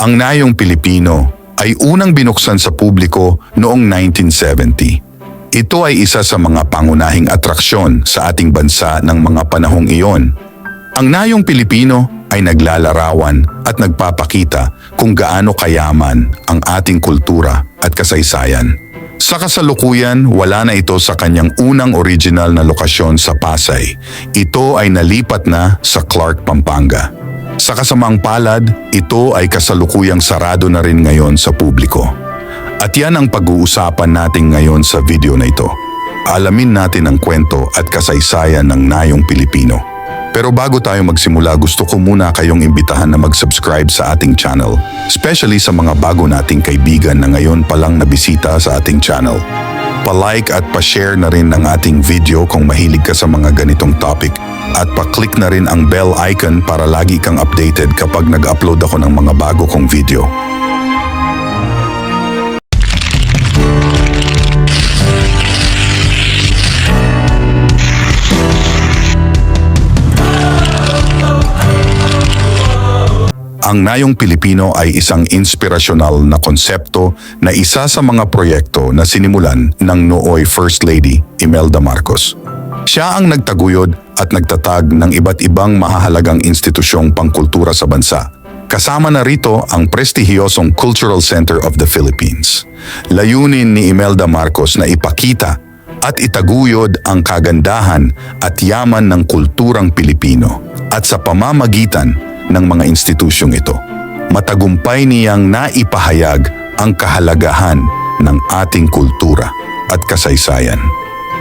Ang Nayong Pilipino ay unang binuksan sa publiko noong 1970. Ito ay isa sa mga pangunahing atraksyon sa ating bansa ng mga panahong iyon. Ang Nayong Pilipino ay naglalarawan at nagpapakita kung gaano kayaman ang ating kultura at kasaysayan. Sa kasalukuyan, wala na ito sa kanyang unang original na lokasyon sa Pasay. Ito ay nalipat na sa Clark, Pampanga. Sa kasamang palad, ito ay kasalukuyang sarado na rin ngayon sa publiko. At yan ang pag-uusapan natin ngayon sa video na ito. Alamin natin ang kwento at kasaysayan ng Nayong Pilipino. Pero bago tayo magsimula, gusto ko muna kayong imbitahan na mag-subscribe sa ating channel, especially sa mga bago nating kaibigan na ngayon palang nabisita sa ating channel. Pa-like at pa-share na rin ang ating video kung mahilig ka sa mga ganitong topic at pa-click na rin ang bell icon para lagi kang updated kapag nag-upload ako ng mga bago kong video. Ang Nayong Pilipino ay isang inspirasyonal na konsepto na isa sa mga proyekto na sinimulan ng nooy First Lady Imelda Marcos. Siya ang nagtaguyod at nagtatag ng iba't ibang mahahalagang institusyong pangkultura sa bansa. Kasama na rito ang prestihiyosong Cultural Center of the Philippines. Layunin ni Imelda Marcos na ipakita at itaguyod ang kagandahan at yaman ng kulturang Pilipino at sa pamamagitan ng mga institusyong ito. Matagumpay niyang naipahayag ang kahalagahan ng ating kultura at kasaysayan.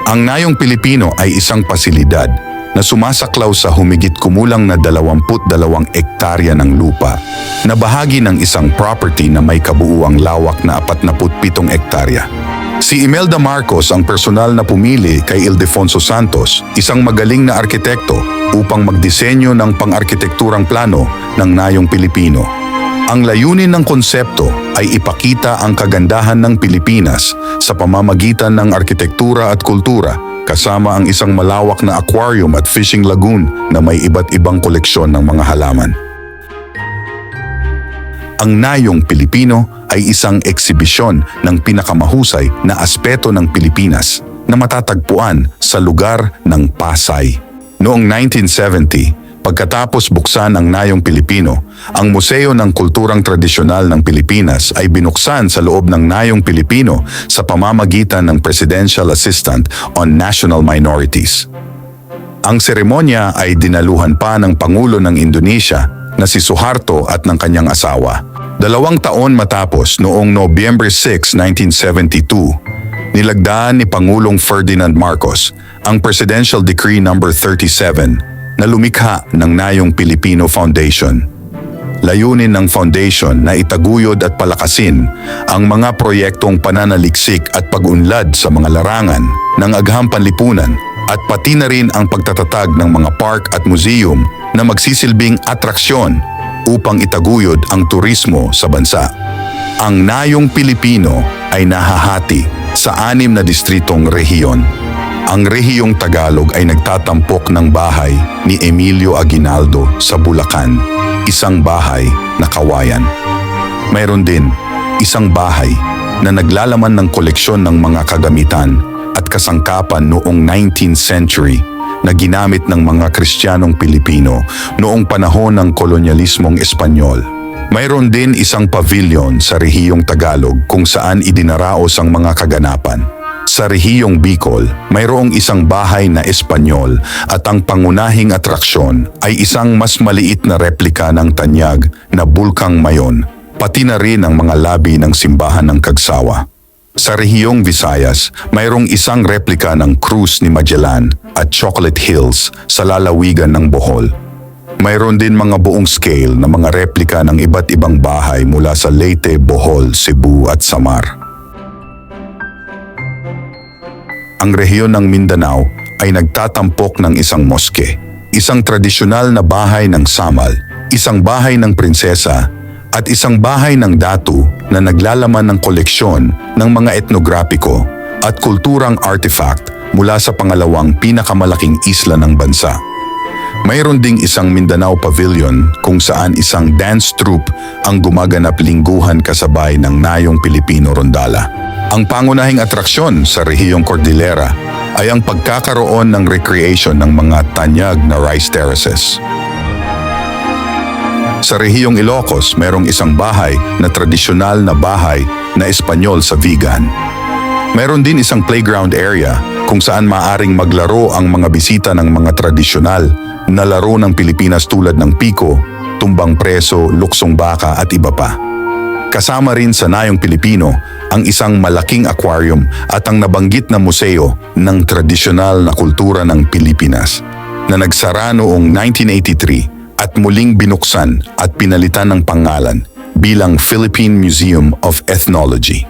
Ang Nayong Pilipino ay isang pasilidad na sumasaklaw sa humigit kumulang na 22 ektarya ng lupa na bahagi ng isang property na may kabuuang lawak na 47 ektarya. Si Imelda Marcos ang personal na pumili kay Ildefonso Santos, isang magaling na arkitekto upang magdisenyo ng pang-arkitekturang plano ng Nayong Pilipino. Ang layunin ng konsepto ay ipakita ang kagandahan ng Pilipinas sa pamamagitan ng arkitektura at kultura kasama ang isang malawak na aquarium at fishing lagoon na may iba't ibang koleksyon ng mga halaman. Ang Nayong Pilipino ay isang eksibisyon ng pinakamahusay na aspeto ng Pilipinas na matatagpuan sa lugar ng Pasay. Noong 1970, pagkatapos buksan ang Nayong Pilipino, ang Museo ng Kulturang Tradisyonal ng Pilipinas ay binuksan sa loob ng Nayong Pilipino sa pamamagitan ng Presidential Assistant on National Minorities. Ang seremonya ay dinaluhan pa ng Pangulo ng Indonesia na si Suharto at ng kanyang asawa. Dalawang taon matapos noong Nobyembre 6, 1972, nilagdaan ni Pangulong Ferdinand Marcos ang Presidential Decree No. 37 na lumikha ng Nayong Pilipino Foundation. Layunin ng foundation na itaguyod at palakasin ang mga proyektong pananaliksik at pag-unlad sa mga larangan ng agham panlipunan at pati na rin ang pagtatatag ng mga park at museum na magsisilbing atraksyon upang itaguyod ang turismo sa bansa. Ang Nayong Pilipino ay nahahati sa anim na distritong rehiyon. Ang rehiyong Tagalog ay nagtatampok ng bahay ni Emilio Aguinaldo sa Bulacan, isang bahay na kawayan. Mayroon din isang bahay na naglalaman ng koleksyon ng mga kagamitan at kasangkapan noong 19th century na ginamit ng mga Kristiyanong Pilipino noong panahon ng kolonyalismong Espanyol. Mayroon din isang pavilion sa rehiyong Tagalog kung saan idinaraos ang mga kaganapan. Sa rehiyong Bicol, mayroong isang bahay na Espanyol at ang pangunahing atraksyon ay isang mas maliit na replika ng tanyag na Bulkang Mayon, pati na rin ang mga labi ng simbahan ng Kagsawa. Sa rehiyong Visayas, mayroong isang replika ng Cruz ni Magellan at Chocolate Hills sa lalawigan ng Bohol. Mayroon din mga buong scale na mga replika ng iba't ibang bahay mula sa Leyte, Bohol, Cebu at Samar. Ang rehiyon ng Mindanao ay nagtatampok ng isang moske, isang tradisyonal na bahay ng samal, isang bahay ng prinsesa at isang bahay ng datu na naglalaman ng koleksyon ng mga etnograpiko at kulturang artifact mula sa pangalawang pinakamalaking isla ng bansa. Mayroon ding isang Mindanao Pavilion kung saan isang dance troupe ang gumaganap lingguhan kasabay ng Nayong Pilipino Rondala. Ang pangunahing atraksyon sa Rehiyong Cordillera ay ang pagkakaroon ng recreation ng mga tanyag na rice terraces. Sa rehiyong Ilocos, merong isang bahay na tradisyonal na bahay na Espanyol sa Vigan. Meron din isang playground area kung saan maaring maglaro ang mga bisita ng mga tradisyonal na laro ng Pilipinas tulad ng piko, tumbang preso, luksong baka at iba pa. Kasama rin sa Nayong Pilipino ang isang malaking aquarium at ang nabanggit na museo ng tradisyonal na kultura ng Pilipinas na nagsara noong 1983 at muling binuksan at pinalitan ng pangalan bilang Philippine Museum of Ethnology.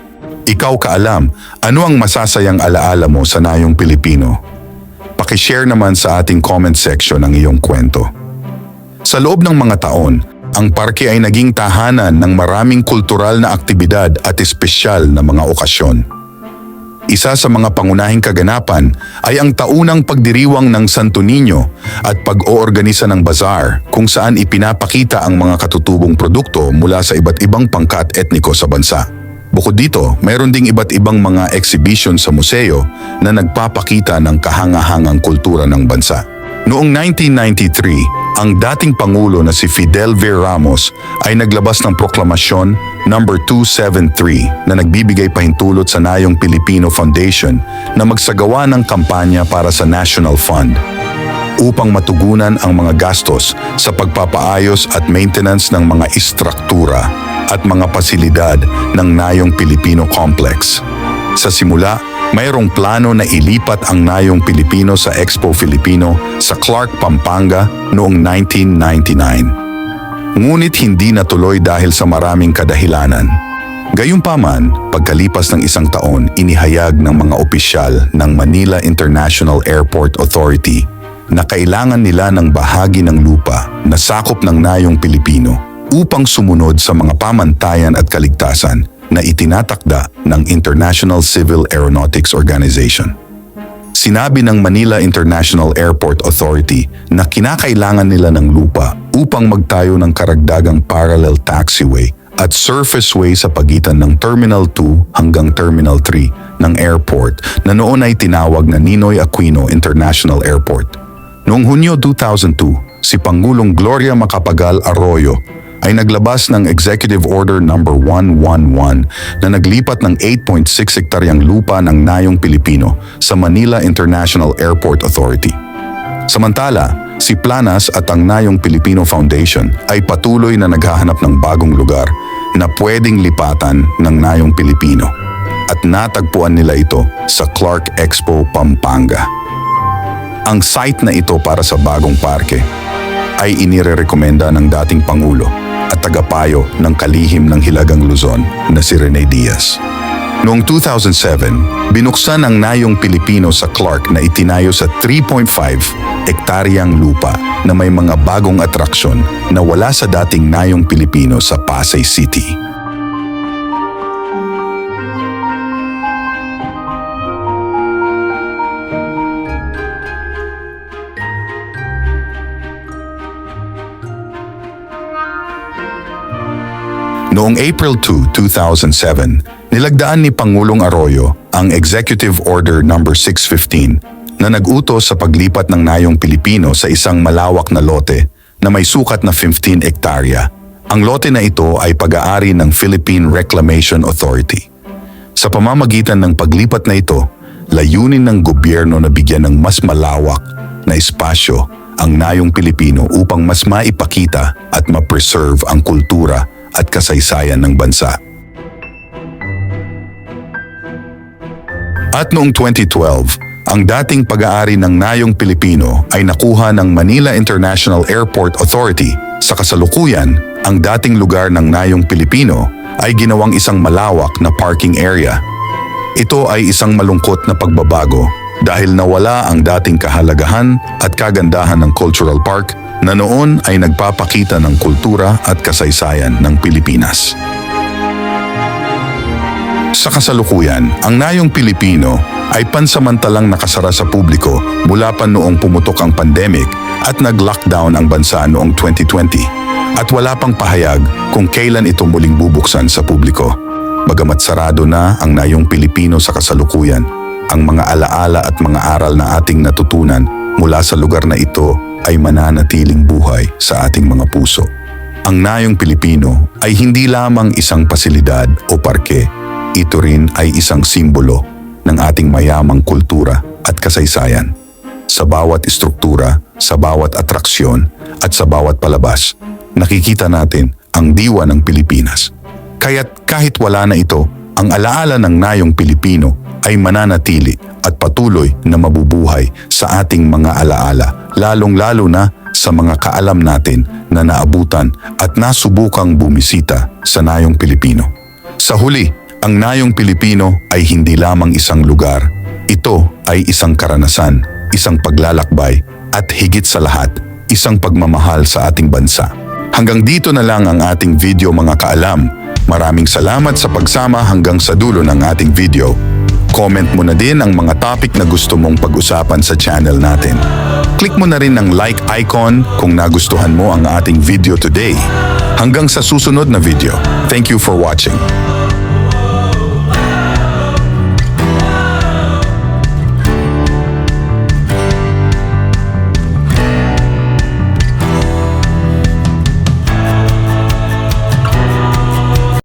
Ikaw kaalam, ano ang masasayang alaala mo sa Nayong Pilipino? Pakishare naman sa ating comment section ang iyong kwento. Sa loob ng mga taon, ang parke ay naging tahanan ng maraming kultural na aktibidad at espesyal na mga okasyon. Isa sa mga pangunahing kaganapan ay ang taunang pagdiriwang ng Santo Niño at pag-oorganisa ng bazaar kung saan ipinapakita ang mga katutubong produkto mula sa iba't ibang pangkat etniko sa bansa. Bukod dito, mayroon ding iba't ibang mga exhibition sa museo na nagpapakita ng kahangahangang kultura ng bansa. Noong 1993, ang dating Pangulo na si Fidel V. Ramos ay naglabas ng proklamasyon number 273 na nagbibigay pahintulot sa Nayong Pilipino Foundation na magsagawa ng kampanya para sa National Fund upang matugunan ang mga gastos sa pagpapaayos at maintenance ng mga istruktura at mga pasilidad ng Nayong Pilipino Complex. Sa simula, mayroong plano na ilipat ang Nayong Pilipino sa Expo Filipino sa Clark, Pampanga noong 1999. Ngunit hindi natuloy dahil sa maraming kadahilanan. Gayunpaman, pagkalipas ng isang taon, inihayag ng mga opisyal ng Manila International Airport Authority na kailangan nila ng bahagi ng lupa na sakop ng Nayong Pilipino upang sumunod sa mga pamantayan at kaligtasan na itinatakda ng International Civil Aeronautics Organization. Sinabi ng Manila International Airport Authority na kinakailangan nila ng lupa upang magtayo ng karagdagang parallel taxiway at surfaceway sa pagitan ng Terminal 2 hanggang Terminal 3 ng airport na noon ay tinawag na Ninoy Aquino International Airport. Noong Hunyo 2002, si Pangulong Gloria Macapagal Arroyo ay naglabas ng Executive Order No. 111 na naglipat ng 8.6 hektaryang lupa ng Nayong Pilipino sa Manila International Airport Authority. Samantala, si Planas at ang Nayong Pilipino Foundation ay patuloy na naghahanap ng bagong lugar na pwedeng lipatan ng Nayong Pilipino at natagpuan nila ito sa Clark Expo, Pampanga. Ang site na ito para sa bagong parke ay inirerekomenda ng dating Pangulo at tagapayo ng kalihim ng Hilagang Luzon na si Rene Diaz. Noong 2007, binuksan ang Nayong Pilipino sa Clark na itinayo sa 3.5 ektaryang lupa na may mga bagong atraksyon na wala sa dating Nayong Pilipino sa Pasay City. Noong April 2, 2007, nilagdaan ni Pangulong Arroyo ang Executive Order No. 615 na nag-utos sa paglipat ng Nayong Pilipino sa isang malawak na lote na may sukat na 15 ektarya. Ang lote na ito ay pag-aari ng Philippine Reclamation Authority. Sa pamamagitan ng paglipat na ito, layunin ng gobyerno na bigyan ng mas malawak na espasyo ang Nayong Pilipino upang mas maipakita at ma-preserve ang kultura at kasaysayan ng bansa. At noong 2012, ang dating pag-aari ng Nayong Pilipino ay nakuha ng Manila International Airport Authority. Sa kasalukuyan, ang dating lugar ng Nayong Pilipino ay ginawang isang malawak na parking area. Ito ay isang malungkot na pagbabago dahil nawala ang dating kahalagahan at kagandahan ng cultural park na noon ay nagpapakita ng kultura at kasaysayan ng Pilipinas. Sa kasalukuyan, ang Nayong Pilipino ay pansamantalang nakasara sa publiko mula pa noong pumutok ang pandemic at nag-lockdown ang bansa noong 2020 at wala pang pahayag kung kailan ito muling bubuksan sa publiko. Bagamat sarado na ang nayong Pilipino sa kasalukuyan, ang mga alaala at mga aral na ating natutunan mula sa lugar na ito ay mananatiling buhay sa ating mga puso. Ang Nayong Pilipino ay hindi lamang isang pasilidad o parke, ito rin ay isang simbolo ng ating mayamang kultura at kasaysayan. Sa bawat istruktura, sa bawat atraksyon at sa bawat palabas, nakikita natin ang diwa ng Pilipinas. Kaya't kahit wala na ito, ang alaala ng Nayong Pilipino ay mananatili at patuloy na mabubuhay sa ating mga alaala, lalong-lalo na sa mga kaalam natin na naabutan at nasubukang bumisita sa Nayong Pilipino. Sa huli, ang Nayong Pilipino ay hindi lamang isang lugar. Ito ay isang karanasan, isang paglalakbay, at higit sa lahat, isang pagmamahal sa ating bansa. Hanggang dito na lang ang ating video mga kaalam. Maraming salamat sa pagsama hanggang sa dulo ng ating video. Comment mo na din ang mga topic na gusto mong pag-usapan sa channel natin. Click mo na rin ang like icon kung nagustuhan mo ang ating video today. Hanggang sa susunod na video. Thank you for watching.